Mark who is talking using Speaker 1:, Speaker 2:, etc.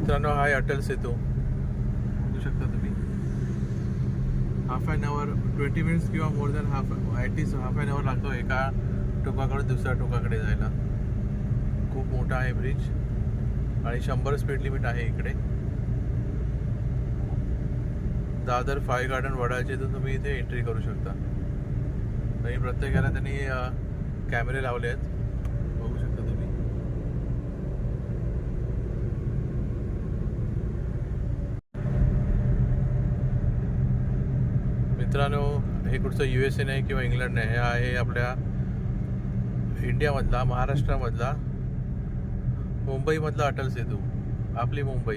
Speaker 1: मित्रांनो हाय अटल सेतू. बघू शकता तुम्ही. Half an hour twenty minutes किंवा more than half at least half an hour लागतो एका टोकाकडून दुसऱ्या टोकाकडे जायला. खूप मोठा आहे ब्रिज आणि शंभर स्पीड लिमिट आहे इकडे. दादर फाय गार्डन वडाळचे तर तुम्ही इथे एंट्री करू शकता. आणि प्रत्येकाला त्यांनी कॅमेरे लावले आहेत बघू शकता तुम्ही मित्रांनो हे कुठचं यू एस ए नाही किंवा इंग्लंड नाही हे आहे आपल्या इंडियामधला महाराष्ट्रामधला मुंबईमधला अटल सेतू आपली मुंबई.